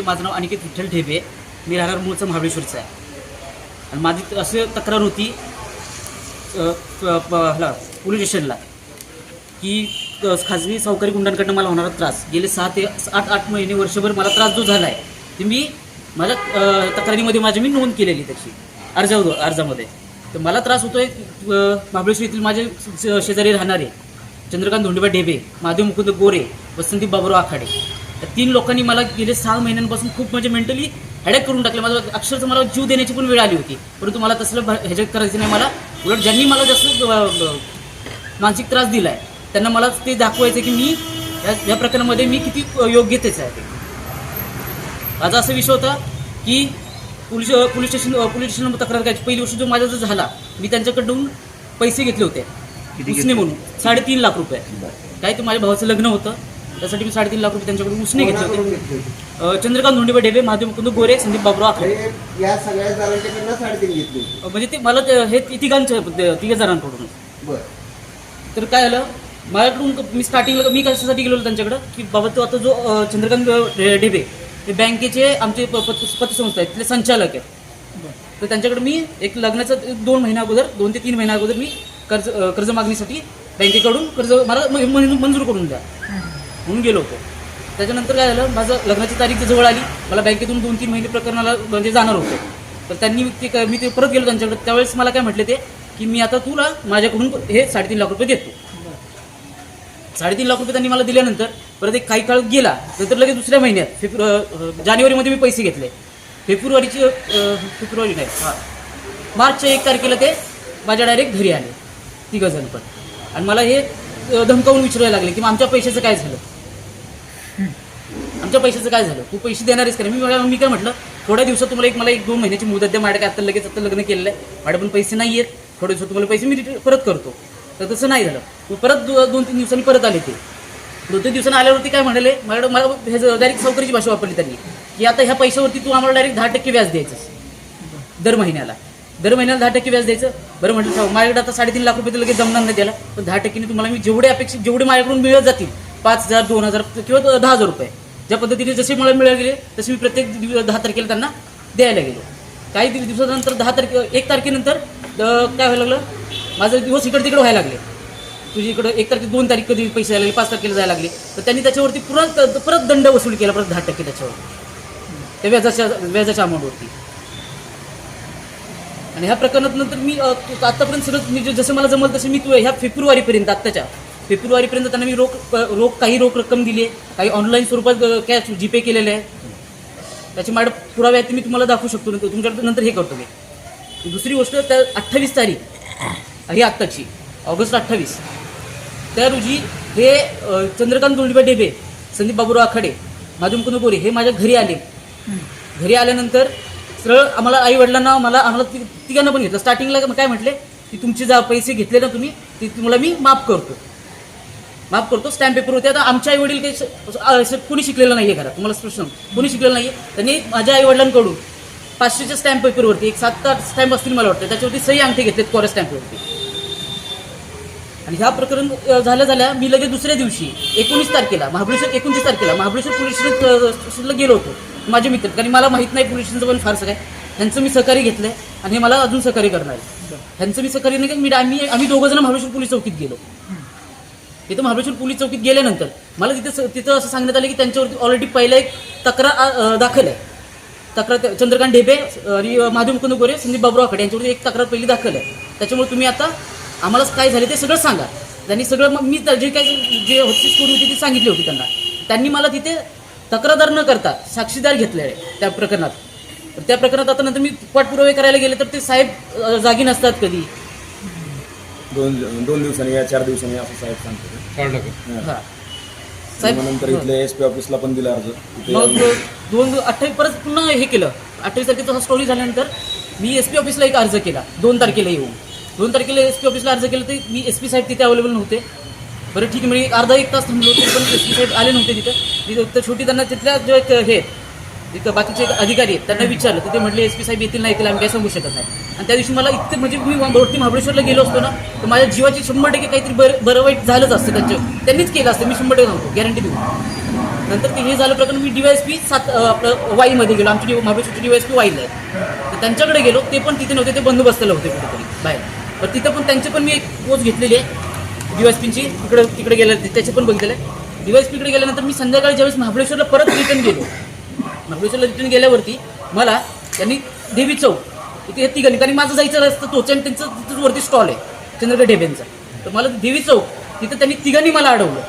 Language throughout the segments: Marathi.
मी माझं नाव अनिकेत विठ्ठल ढेबे मी राहणार मूळचं महाबळेश्वरचं आहे. आणि माझी असं अशी तक्रार होती ह्याला पोलीस स्टेशनला की खाजगी सावकारी गुंडांकडनं मला होणारा त्रास. गेले सहा ते आठ आठ महिने वर्षभर मला त्रास जो झाला आहे ते मी माझ्या तक्रारीमध्ये माझी मी नोंद केलेली त्याची अर्जा अर्जामध्ये. तर मला त्रास होतोय महाबळेश्वर येथील माझे शेजारी राहणारे चंद्रकांत धोंडेबा ढेबे महादेव मुकुंद गोरे वसंती बाबुराव आखाडे. या तीन लोकांनी मला गेले सहा महिन्यांपासून खूप म्हणजे मेंटली हॅडॅक करून टाकले. माझं अक्षरशः मला जीव देण्याची पण वेळ आली होती. परंतु मला तसलं ह्याच्यात करायचं नाही. मला उलट ज्यांनी मला जास्त मानसिक त्रास दिला आहे त्यांना मला ते दाखवायचं की मी या या प्रकरणामध्ये मी किती योग्यतेच आहे ते. माझा असा विषय होता की police police station police station तक्रार करायची. पहिली वर्ष जो माझा जो झाला मी त्यांच्याकडून पैसे घेतले होते. उसने म्हणून. साडेतीन लाख रुपये. काय ते माझ्या भावाचं लग्न होतं. त्यासाठी मी साडेतीन लाख रुपये त्यांच्याकडून उसने घेतले होते. अ, चंद्रकांत धोंडीबा ढेबे महादेव मुकुंद गोरे संदीप बाबुराव आखाडे हे या सगळ्या जणांच्याकडनं साडेतीन घेतली होती. अ, म्हणजे ते मला ते- हे तिघांच्या तिघे जणांकडून बरं. तर काय झालं? माझ्याकडून मी स्टार्टिंगला मी कशासाठी गेलो त्यांच्याकडं? की बाबा तो आता जो अ, चंद्रकांत ढे- ढेबे ते बँकेचे आमचे प- पत- पतसंस्था आहेत तिथले संचालक आहेत. तर त्यांच्याकडे मी एक लग्नाचा एक दोन महिन्या अगोदर दोन ते तीन महिन्या अगोदर मी कर्ज अ, कर्ज मागणीसाठी बँकेकडून कर्ज मला म- मंजूर करून द्या. होऊन गेलो होतो. त्याच्यानंतर काय झालं माझं लग्नाची तारीख जवळ आली मला बँकेतून दोन तीन महिने प्रकरणाला म्हणजे जाणार होतं. तर त्यांनी ते मी ते परत गेलो त्यांच्याकडे. त्यावेळेस मला काय म्हटले ते की मी आता तुला माझ्याकडून हे साडेतीन लाख रुपये देतो. साडेतीन लाख रुपये त्यांनी मला दिल्यानंतर परत एक काही काळ गेला नंतर लगेच दुसऱ्या महिन्यात फेब्रु जानेवारीमध्ये मी पैसे घेतले. फेब्रुवारीची फेब्रुवारी नाही हां. मार्चच्या एक तारखेला ते माझ्या डायरेक्ट घरी आले तिघं जण पण. आणि मला हे धमकावून विचारायला लागले की मग आमच्या पैशाचं काय झालं? आमच्या पैशाचं काय झालं? तू पैसे देणारच का मी मी काय म्हटलं? थोड्या दिवसात तुम्हाला एक मला एक दोन महिन्याची मुदत द्या. माझ्याकडे आता लगेच आता लग्न केलेलं आहे. माझ्या पण पैसे नाही आहेत थोड्या दिवसात तुम्हाला पैसे मी रिटर्न परत करतो. तर तसं नाही झालं. मग परत दोन तीन दिवसांनी परत आले ते. दोन तीन दिवसांनी आल्यावरती काय म्हणाले? मला मला हे डायरेक्ट सावकारीची भाषा वापरली त्यांनी. की आता ह्या पैशावरती तू आम्हाला डायरेक्ट दहा टक्के व्याज द्यायचं दर महिन्याला. दर महिन्याला दहा टक्के व्याज द्यायचं. बरं म्हटलं साहेब, माझ्याकडे आता साडेतीन लाख रुपये तर लगेच जमणार नाही त्याला. पण दहा टक्केने तुम्हाला मी जेवढे अपेक्षित जेवढे माझ्याकडून मिळत जातील पाच हजार दोन हजार किंवा दहा हजार रुपये. ज्या पद्धतीने जसे मला मिळाले गेले तसे मी प्रत्येक दिवस दहा तारखेला त्यांना द्यायला गेलो. काही दिवसानंतर दहा तारखे एक तारखेनंतर काय व्हायला लागलं? माझं दिवस इकडे तिकडे व्हायला लागले. तुझी इकडं एक तारखे दोन तारीख कधी पैसे यायला लागले पाच तारखेला जायला लागले. तर त्यांनी त्याच्यावरती परत परत दंड वसूल केला परत दहा टक्के त्याच्यावर. त्या व्याजाच्या व्याजाच्या अमाऊंटवरती. आणि ह्या प्रकरणात नंतर मी आत्तापर्यंत सगळं मी जसं मला जमलं तसं मी तू ह्या फेब्रुवारीपर्यंत आत्ताच्या. फेब्रुवारीपर्यंत त्यांना मी रोख रोख काही रोख रक्कम दिली आहे. काही ऑनलाईन स्वरूपात कॅश जीपे केलेले आहे. त्याचे मॅडम पुरावे आहेत ते मी तुम्हाला दाखवू शकतो. नंतर तुमच्याकडे नंतर हे करतो मी. दुसरी गोष्ट त्या अठ्ठावीस तारीख ही आत्ताची ऑगस्ट अठ्ठावीस. त्या रोजी हे चंद्रकांत गोंडीबा डेबे संदीप बाबूराव आखाडे माझे मुकुंद हे माझ्या घरी आले. घरी आल्यानंतर सरळ आम्हाला आई वडिलांना मला आम्हाला तिघांना पण घेतलं. स्टार्टिंगला काय म्हटले की तुमचे जा पैसे घेतले ना तुम्ही ते तुम्हाला मी माफ करतो. माफ करतो स्टॅम्प पेपर होते. आता आमच्या आई वडील काही कुणी शिकलेलं नाही आहे घरात. तुम्हाला स्पष्ट कुणी शिकलेलं नाही आहे त्यांनी माझ्या आई वडिलांकडून पाचशेच्या स्टॅम्प पेपरवरती एक सात आठ स्टॅम्प असतील मला वाटतं त्याच्यावरती सही अंगठे घेतलेत कोऱ्या स्टॅम्पवरती आणि ह्या प्रकरण झाल्या झाल्या मी लगेच दुसऱ्या दिवशी एकोणीस तारखेला महाबळेश्वर एकोणतीस तारखेला महाबळेश्वर पोलीस स्टेशनला गेलो होतो. माझे मित्र कारण मला माहीत नाही पोलीस स्टेशनचं पण फारसं काय. ह्यांचं मी सहकार्य घेतलंय आणि मला अजून सहकार्य करणार आहे. ह्यांचं मी सहकार्य नाही मी आम्ही आम्ही दोघं जण महाबळेश्वर पोलीस चौकीत गेलो. तिथं महाबळेश्वर पोलीस चौकीत गेल्यानंतर मला तिथं तिथं असं सांगण्यात आलं की त्यांच्यावरती ऑलरेडी पहिला एक तक्रार दाखल आहे. तक्रार चंद्रकांत ढेबे आणि महादेव मुकुंद गोरे संदीप बाबराव आखडे यांच्यावरती एक तक्रार पहिली दाखल आहे. त्याच्यामुळे तुम्ही आता आम्हाला काय झाले ते सगळं सांगा. त्यांनी सगळं मग मी जे काही जे होती स्टोरी होती ती सांगितली होती त्यांना. त्यांनी मला तिथे तक्रारदार न करता साक्षीदार घेतले आहे त्या प्रकरणात. त्या प्रकरणात आता नंतर मी पाठपुरावे करायला गेले तर ते साहेब जागी नसतात कधी. दोन दोन दिवसांनी या चार दिवसांनी असं साहेब सांगतो हा. साहेब नंतर इथल्या एस पी ऑफिसला पण दिला अर्ज. तिथे मग दोन अठ्ठावीस परत पुन्हा हे केलं. अठ्ठावीस तारखेचा हा स्टोरी झाल्यानंतर मी एस पी ऑफिसला एक अर्ज केला. दोन तारखेला येऊन. दोन तारखेला एस पी ऑफिसला अर्ज केला तर मी एस पी साहेब तिथे अवेलेबल नव्हते. बरं ठीक आहे. म्हणजे एक अर्धा एक तास थांबलो होतो पण एस पी साहेब आले नव्हते तिथं. तिथं तर शेवटी त्यांना तिथल्या जो एक हे तिथं बाकीचे एक अधिकारी आहेत त्यांना विचारलं. तर ते म्हटले एस पी साहेब येतील नाही येतील आम्ही काय सांगू शकत नाही. आणि त्या दिवशी मला इतकं म्हणजे मी वरती महाबळेश्वरला गेलो असतो ना तर माझ्या जीवाची शंभर टक्के काहीतरी बरं बरं वाईट झालंच असतं त्यांच्या त्यांनीच केलं असतं मी शंभर टक्के सांगतो गॅरंटी देऊ नंतर ते हे झालं प्रकरण मी डीवायएसपी सात आपलं वाईमध्ये गेलो. आमची महाबळेश्वरची डीवायएसपी वाईला आहे. तर त्यांच्याकडे गेलो ते पण तिथे नव्हते ते बंदोबस्ताला होते कुठेतरी बाहेर. पण तिथं पण त्यांचे पण मी एक पोच घेतलेली आहे डीवायएसपीची तिकडं तिकडे गेलं त्याचे पण बघितलेलं आहे. डीवायएसपीकडे गेल्यानंतर मी संध्याकाळी ज्यावेळेस महाबळेश्वरला परत रिटर्न गेलो महाबळेश्वरला तिथून गेल्यावरती मला त्यांनी देवी चौक इथे ती गणी आणि माझं जायचं रस्ता तोच आणि त्यांचं तिथंच वरती स्टॉल आहे चंद्रगड ढेबेंचा. तर मला देवी चौक तिथं त्यांनी तिघांनी मला अडवलं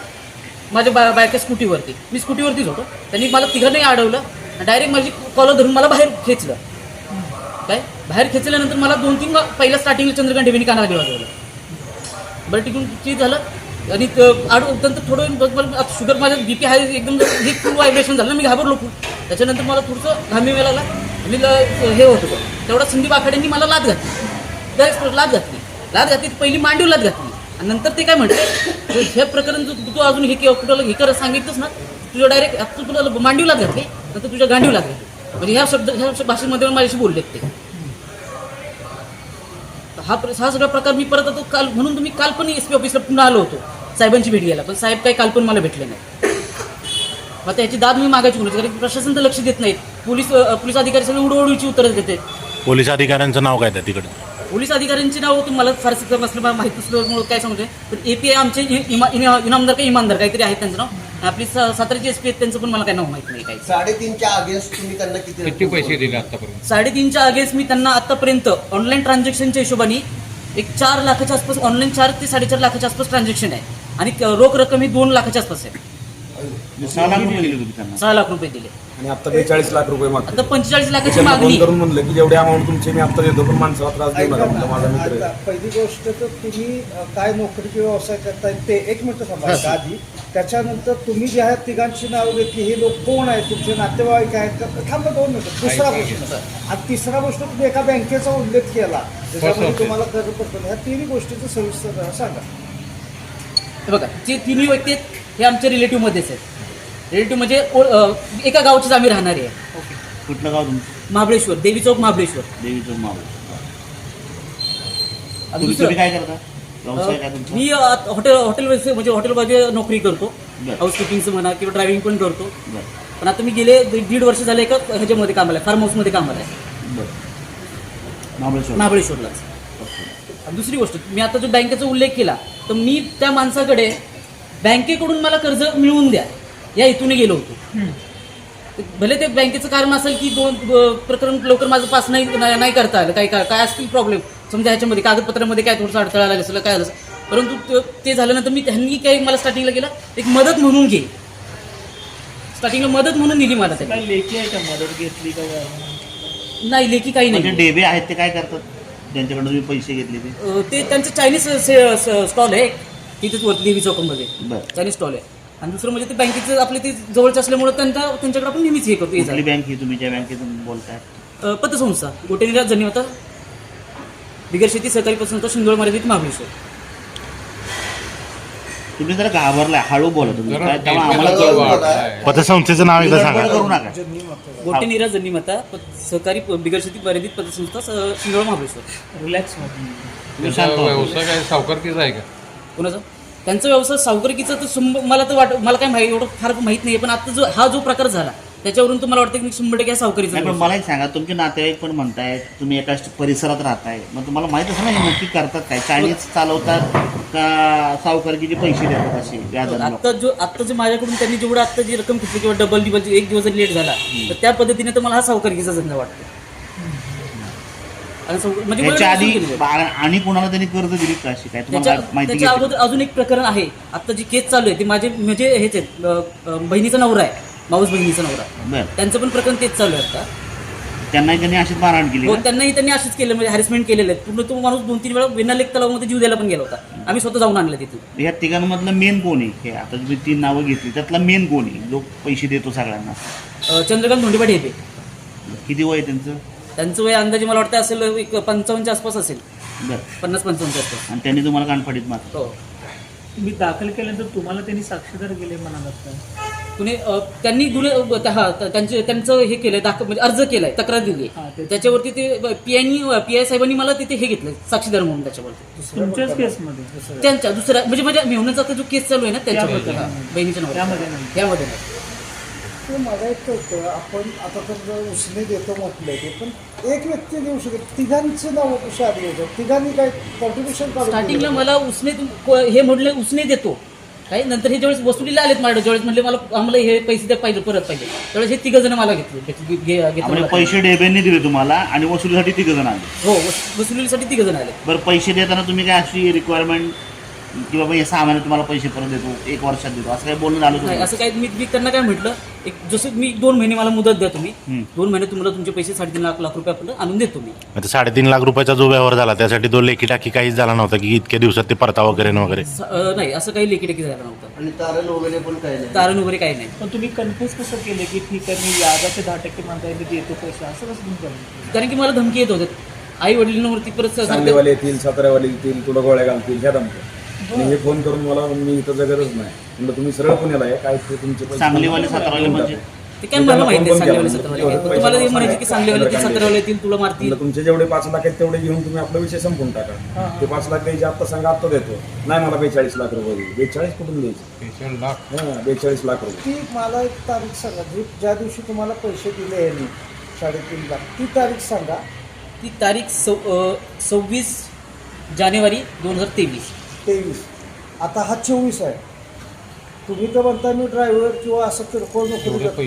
माझ्या बा बायका स्कूटीवरती. मी स्कूटीवरतीच होतो. त्यांनी मला तिघांनी अडवलं डायरेक्ट माझी कॉलर धरून मला बाहेर खेचलं. काय? बाहेर खेचल्यानंतर मला दोन तीन पहिल्या स्टार्टिंगला चंद्रकांत ढेबेनी कानाला वाजवलं बरं तिकडून ते झालं. आणि आड नंतर थोडं बघ- आता शुगर माझं बीपी हाय एकदम हे फुल व्हायब्रेशन झालं मी घाबरलो खूप. त्याच्यानंतर मला थोडंसं घामी मिळाला. मी हे होतं तेवढा संदीप आखाड्यांनी मला लाद घातली. डायरेक्ट लाद घातली. लाद घातली पहिली मांडीव लाद घातली. आणि नंतर ते काय म्हणते हे प्रकरण जर तू अजून हे के- कुणाला हे करत सांगितलंस ना तुझ्या डायरेक्ट आता तुला मांडीव लाद घातली नंतर तुझ्या गांडीव लाद घातली. म्हणजे ह्या शब्द ह्या भाषेमध्ये माझ्याशी बोलले ते. हा प्र- हा सगळा प्रकार मी परत आता काल म्हणून तुम्ही काल पण एस पी ऑफिसला पुन्हा आलो होतो. साहेबांची भेट घ्यायला पण साहेब काही काल पण मला भेटले नाही मग आता याची दाद मी मागायची कोणाची कारण की प्रशासन तर लक्ष देत नाहीत. पोलीस पोलीस अधिकारी सगळे उडवडीची उत्तरं देते पोलीस अधिकाऱ्यांचं नाव काय त्या तिकडे? पोलीस अधिकाऱ्यांची नाव तुम्हाला फारसं कर नसलं मला माहीत नसल्यामुळे काय सांगतोय पण आमचे इ- इमा- इना- इनामदार का इमानदार काहीतरी आहेत त्यांचं नाव. आपली सा- साताराची एस पी आहेत त्यांचं पण मला काय नाव माहीत नाही काही साडेतीनच्या अगेन्स्ट तुम्ही त्यांना किती किती रक्कम पैसे दिले आतापर्यंत? साडेतीनच्या अगेन्स्ट मी त्यांना आतापर्यंत ऑनलाईन ट्रान्झॅक्शनच्या हिशोबाने एक चार लाखाच्या आसपास ऑनलाईन चार ते साडेचार लाखाच्या आसपास ट्रान्झॅक्शन आहे. आणि रोख रक्कम ही दोन लाखाच्या आसपास आहे सहा लाख रुपये दिले तुम्ही त्यांना. सहा लाख रुपये दिले. आणि आता बेचाळीस लाख रुपये मागतो आता पंचेचाळीस लाखाची मागणी. करून म्हणलं की जेवढे अमाऊंट तुमचे मी आता देतो पण माणसाला त्रास देऊ नका म्हणलं माझा मित्र आहे. पहिली गोष्ट तर तुम्ही अ, काय नोकरी किंवा व्यवसाय करताय ते एक मिनिट सांभाळा आधी. त्याच्यानंतर तुम्ही जे आहेत तिघांची नावं घेतली हे लोक कोण आहेत? तुमचे नातेवाईक आहेत? का थांबा दोन मिनिटं. दुसरा प्रश्न. आणि तिसरा गोष्ट तुम्ही एका बँकेचा उल्लेख केला. ज्याच्यामध्ये होते? तुम्हाला कर्ज पडतं. ह्या तिन्ही गोष्टीचं सविस्तर जरा सांगा. हे बघा जे तिन्ही व्यक्ती आहेत हे आमच्या रिलेटिव्ह मध्येच आहेत. रिलेटिव्ह म्हणजे एका गावचीच आम्ही राहणारे आहे. कुठलं गाव तुमचं? महाबळेश्वर देवी चौक महाबळेश्वर. देवीचं मावळ आणि तुम्ही दुसरं- तुम्ही काय करता? व्यवसाय काय तुमचा? मी अ, हॉटेल हॉटेल व्यवसाय म्हणजे हॉटेलमध्ये नोकरी करतो. बरं. हाऊसकीपिंगचं म्हणा किंवा ड्रायव्हिंग पण करतो. बरं. पण आता मी गेले दीड दीड वर्ष झाले एका ह्याच्यामध्ये कामाला आहे फार्म हाऊसमध्ये कामाला आहे. बरं. महाबळेश्वर. महाबळेश्वरलाच. आणि दुसरी गोष्ट मी आता जो बँकेचा उल्लेख केला तर मी त्या माणसाकडे बँकेकडून मला कर्ज मिळवून द्या या हेतूने गेलो होतो. ते भले ते बँकेचं कारण असेल की दोन प्रकरण लवकर माझं पास नाही नाही करता आलं काय काय काय असतील प्रॉब्लेम समजा ह्याच्यामध्ये कागदपत्रामध्ये काय थोडंसं अडथळा आला असेल काय झालं असेल. परंतु ते- झाल्यानंतर मी त्यांनी काही मला स्टार्टिंगला केलं एक मदत म्हणून घे स्टार्टिंगला मदत म्हणून दिली मला त्यांनी. लेखी आहे का मदत घेतली का? नाही लेखी काही म्हणजे नाही डेबे आहेत ते काय करतात? ज्यांच्याकडे तुम्ही पैसे घेतले ते? अ, ते त्यांचं चायनीज स्टॉल आहे. तिथेच वरती देवी चौकामध्ये बरं. चायनीज स्टॉल आहे. आणि दुसरं म्हणजे ते बँकेचं आपले ते जवळचं असल्यामुळे त्यांचा त्यांच्याकडे आपण नेहमीच हे करतो ये कुठली. बँक ही तुम्ही? ज्या बँकेतून बोलताय. अ, पतसंस्था. गोटेनिराज जन्निवता बिगर शेती सहकारी पतसंस्था शिंदोळ मर्यादित महाबळेश्वर. तुम्ही जरा घाबरलाय हळू बोला तुम्ही जरा काय त्यामुळे डेब्याला आम्हाला. वाटलंय. पतसंस्थेचं नाव एकदा गडबड सांगा करू नका गोटेनिराज जन्निमता पत- सहकारी प- बिगर शेती मर्यादित पतसंस्था स- शिंदोळ महाबळेश्वर रिलॅक्स तुम्ही त्याचा शांत व्हा. व्यवसाय काय सावकारकीचा आहे का कोणाचं त्यांचा व्यवसाय सावकारीकीचा तर शंभर मला तर वाट मला काय माहिती एवढं फार माहीत नाही पण आता जो हा जो प्रकार झाला त्याच्यावरून तुम्हाला वाटतं की शंभर टक्के सावकारीचा नाही पण. मला एक सांगा तुमचे नातेवाईक पण म्हणताय तुम्ही एका परिसरात राहताय मग तुम्हाला माहीत असेल ना हे नक्की करतात काय चायनीज चालवतात का सावकारकीचे पैसे देतात असे व्याजाने लोक? आता जो आता जे माझ्याकडून त्यांनी जेवढं आता जी रक्कम घेतली किंवा डबल डिबल एक दिवस जर लेट झाला तर त्या पद्धतीने तर मला हा सावकारीचा धंदा वाटतो. आणि सावकार- म्हणजे मला याच्या आधी वसूल केलेलं आहे. बा- आणि कोणाला त्यांनी कर्ज दिली का अशी काय? तुम्हाला त्याच्या माहिती त्याच्या घेतली? अगोदर अजून एक प्रकरण आहे. आता जी केस चालू आहे ती माझे म्हणजे हेच आहेत अं, अं, बहिणीचा नवरा आहे माऊस बहिणीचा नवरा. बरं. त्यांचं पण प्रकरण तेच चालू आहे आता. त्यांनाही त्यांनी अशीच मारहाण केली हो का? त्यांनाही त्यांनी असेच केलं म्हणजे हॅरेसमेंट केलेलं आहे. पूर्ण तो माणूस दोन तीन वेळा विनालेख तलावामध्ये जीव द्यायला पण गेला होता. आम्ही स्वतः जाऊन आणलं तिथून या तिघांमधलं मेन कोण आहे? हे आता तुम्ही तीन नावं घेतली त्यातला मेन कोण आहे? जो पैसे देतो सगळ्यांना. अं, चंद्रकांत धोंडेपाटी येते किती वय आहे त्यांचं? त्यांचं वय अंदाजे मला वाटतं असेल एक पंचावन्नच्या आसपास असेल. बरं. पन्नास पंचावन्नच्या आसपास. आणि त्यांनी तुम्हाला कानफाडीत मार हो. तुम्ही दाखल केल्यानंतर तुम्हाला त्यांनी साक्षीदार केले म्हणालात का? कुणी त्यांनी गुन्हे हा त्यांचे त्यांचं हे केलंय दाखल म्हणजे अर्ज केलाय तक्रार दिली त्याच्यावरती ते पी आय पी आय साहेबांनी मला तिथे हे घेतलं साक्षीदार म्हणून त्याच्यावरती. तुमच्याच केसमध्ये त्यांच्या दुसऱ्या म्हणजे माझ्या मेहण्याचा आता जो केस चालू आहे ना त्याच्याबद्दल हा, बहिणीच्या नावावर. त्यामध्ये नाही. त्यामध्ये नाही. ते मला एक कळतं आपण आता तर उसने देतो म्हटलं ते पण एक व्यक्ती देऊ शकत तिघांची नावं कशी होतं. तिघांनी काय कॉन्ट्रीब्युशन स्टार्टिंगला मला उसने हे म्हटले उसने देतो. काय नंतर हे ज्यावेळेस वसुलीला आलेत माझ्या ज्यावेळेस म्हणले मला आम्हाला हे पैसे द्या पाहिजे परत पाहिजे. त्यावेळेस हे तिघ जण मला घेतले घेतले- घे- घेतले म्हणजे मला. पैसे डेब्यांनी दिले तुम्हाला आणि वसुलीसाठी तिघ जण आले. हो वस- वसुलीसाठी तिघ जण आले. बरं पैसे देताना तुम्ही काय अशी रिक्वायरमेंट की बाबा या सहा महिन्यात तुम्हाला पैसे परत देतो एक वर्षात देतो असं काही बोलणं झालं नाही तुम्ही असं काय मी मी त्यांना काय म्हटलं एक जसं मी दोन महिने मला मुदत द्या तुम्ही हम्म. दोन महिने तुम्हाला तुमचे पैसे साडेतीन लाख लाख रुपये आपलं आणून देतो मी. आता साडेतीन लाख रुपयाचा जो व्यवहार झाला त्यासाठी तो लेखी टाकी काहीच झाला नव्हता की इतक्या दिवसात ते परतावा वगैरे न वगैरे. स- अं, नाही असं काही लेखी झालं नव्हतं. आणि तारण वगैरे पण काही नाही. तारण वगैरे काही नाही. पण तुम्ही कन्फ्युज कसं केलं की ठीक आहे मी व्याजाचे दहा टक्के म्हणताय मी देतो पैसे असं कसं तुम्ही कारण की मला धमकी येत होते आई वडिलांवरती परत सांगलीवाले येतील साताऱ्यावाले येतील तुला गोळ्या घालतील ह्या दमते आणि हे फोन करून मला मी इथं जगतच नाही. म्हणलं तुम्ही सरळ पुण्याला आहे काय ते तुमचे पैसे सांगलीवाले, सातारावाले म्हणजे? ते काय मला माहिती आहे फोन सांगलीवाले केला. सतरावाले काय. पण तुम्हाला हे म्हणायचे की सांगलीवाले येतील सतरावाले येतील तुला मारतील. म्हणलं तुमचे जेवढे पाच लाख आहेत तेवढे घेऊन तुम्ही आपला विषय संपून टाका. ते पाच लाख द्यायचे आत्ता सांगा आत्ता देतो. नाही मला बेचाळीस लाख रुपये दे. बेचाळीस कुठून द्यायचे? हा बेचाळीस लाख रुपये. ती मला एक तारीख सांगा. जी ज्या दिवशी तुम्हाला पैसे दिले यांनी साडेतीन लाख ती तारीख सांगा. ती तारीख सव सव्वीस जानेवारी दोन हजार तेवीस. तेवीस. आता हा चोवीस आहे. तुम्ही तर म्हणता मी ड्रायव्हर किंवा असं किरकोळ नोकरी करतो.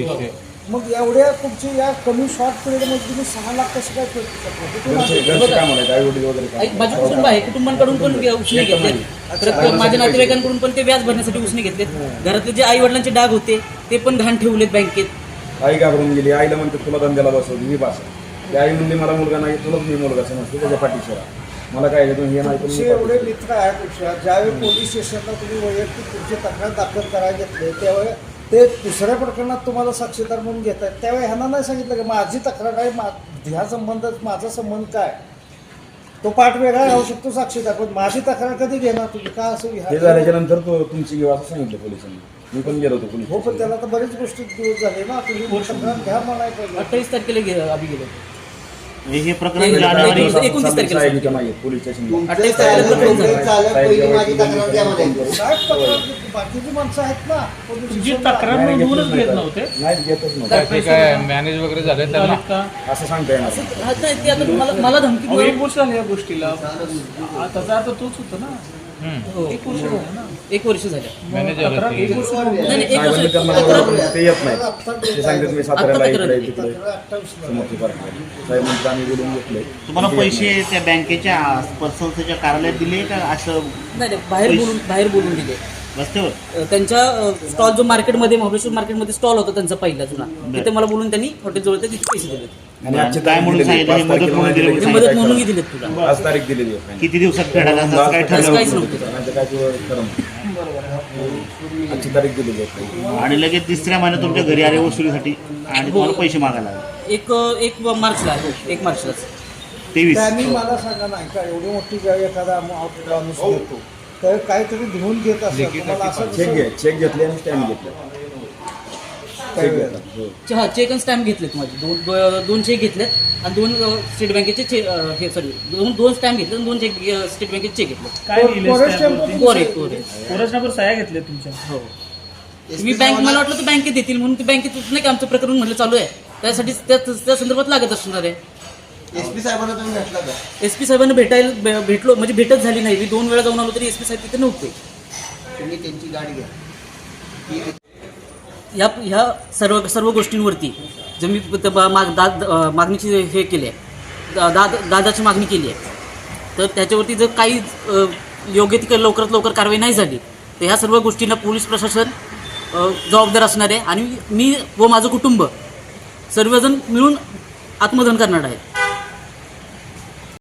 मग एवढ्या तुमचे या कमी शॉर्ट पिरियडमध्ये तुम्ही सहा लाख कसे काय फेडू शकता? माझे कुटुंब आहे कुटुंबांकडून पण उसने घेतले माझ्या नातेवाईकांकडून पण ते व्याज भरण्यासाठी उसने घेतले घरातले जे आई वडिलांचे डाग होते ते पण घाण ठेवलेत बँकेत. आई घाबरून गेली. आईला म्हणते तुला धंद्याला बसवली मी बस आई म्हणली मला मुलगा नाही तुलाच मी मुलगा समजतो त्याच्या पाठीशी राहा. मला काय घेतो हे नाही तर तुमचे एवढे मित्र आहेत पेक्षा ज्यावेळी पोलीस स्टेशनला तुम्ही वैयक्तिक तुमची तक्रार दाखल करायला घेतले त्यावेळी ते दुसऱ्या प्रकरणात तुम्हाला साक्षीदार म्हणून घेत आहेत. त्यावेळी ह्यांना नाही सांगितलं की माझी तक्रार आहे मा ह्या संबंधात माझा संबंध काय? तो पाठ वेगळा राहू शकतो साक्षीदार पण माझी तक्रार कधी घेणार तुम्ही? का असं हे झाल्याच्यानंतर तो तुमची घेऊ असं सांगितलं पोलिसांनी. मी पण गेलो होतो पोलीस हो पण त्याला तर बरेच गोष्टी दिवस झाले ना तुम्ही तक्रार घ्या म्हणाय पाहिजे अठ्ठावीस तारखेला गे आम्ही गेलो. हे हे प्रकरण जानेवारी एकोणतीस तारखेला साहेब इथं नाहीये, पोलीस स्टेशन तुमचे अठ्ठावीस तारखेला चालक प्रकरण झालं. तुमचे चालक पहिली माझी तक्रार द्या म्हणायचं साहेब तक्रार बाकीची माणसं आहेत ना. पोलीस तुमची स्टेशनला. तक्रार नाही, नोंदवूनच घेतच घेत नाही. नव्हते. नाही घेतच नव्हतं. ते काय मॅनेज वगैरे झाले त्यांना? का? असं सांगता येणार नाही. हा, नाही, ते आता मला मला धमकी अहो, एक वर्ष झालं या गोष्टीला. आ- त्याचा अर्थ तोच होतो ना. एक वर्ष झालं ना? एक वर्ष झालं. मॅनेज झालं तक्रार ते. एक वर्ष झालं. नाही नाही, एक साहेबांनी वर्ष त्यांना तक्रार- बोलावलं, ते येत नाही. ते सांगतात मी साताऱ्याला आत्ता इकडे तक्रार तिकडे. तक्रार अठ्ठावीसला. समोरची पार्टी साहेब म्हणतात आम्ही बोलून घेतले तुम्हाला पैसे त्या बँकेच्या पतसंस्थेच्या कार्यालयात दिले का असं नाही नाही, बाहेर बोलून बाहेर बोलून दिले. रस्त्यावर त्यांच्या स्टॉल जो मार्केटमध्ये महाबळेश्वर मार्केटमध्ये स्टॉल होता त्यांचा पहिला जुना. तिथे मला बोलून त्यांनी हॉटेल जवळ तिथे पैसे दिले आणि आजची काय म्हणून सांगितलं? हे मदत म्हणून तारखेला दिली हे होती. मदत म्हणून दिलेत तुला. आज तारीख दिलेली आहे किती दिवसात फेडायला असं काय असं ठरलं काहीच होतं? नव्हतं. नाही तर काय ते खरं नाही. आजची तारीख दिलेली आहे आणि लगेच तिसऱ्या महिन्यात तुमच्या घरी आले वसुलीसाठी आणि तुम्हाला पैसे मागायला लागले. एक एक मार्चला एक मार्चलाच. तेवीस. त्यांनी मला सांगा नाही का एवढी मोठी एखादा देतो. तर काहीतरी घेऊन घेत असेल. तुम्हाला असं चेक घे चेक घेतले आणि स्टॅम्प घेतले. चेक घेतला. हो. हा चेक आणि स्टॅम्प घेतलेत माझे. दोन दो- दोन चेक घेतलेत आणि दोन अ, स्टेट बँकेचे चे अ, हे सॉरी दोन दोन स्टॅम्प घेतले आणि दोन चेक अ, स्टेट बँकेचे चेक घेतले काय लिहिलंय स्टॅम्पवरती? कोरे कोरे सह्या घेतल्या तुमच्या. हो. मी बँक मला वाटलं तर बँकेत देतील म्हणून ते बँकेत नाही का आमचं प्रकरण म्हटलं चालू आहे. त्यासाठी त्या त्या संदर्भात लागत असणार आहे. एस पी साहेबांना तुम्ही भेटला का? एस पी साहेबांना भेटायला भेटलो म्हणजे भेटच झाली नाही. मी दोन वेळा जाऊन आलो तरी एस पी साहेब तिथे नव्हते. तुम्ही त्यांची गाडी घ्या. ह्या ह्या सर्व सर्व गोष्टींवरती जर मी त- ब- माग दा अ, मागणीची हे केली आहे. दा दा- दादाची मागणी केली आहे. तर त्याच्यावरती जर काही अ, योग्य ती लवकरात लवकर कारवाई नाही झाली तर ह्या सर्व गोष्टींना पोलीस प्रशासन अ, जबाबदार असणार आहे. आणि मी व माझं कुटुंब सर्वजण मिळून आत्मदहन करणार आहे.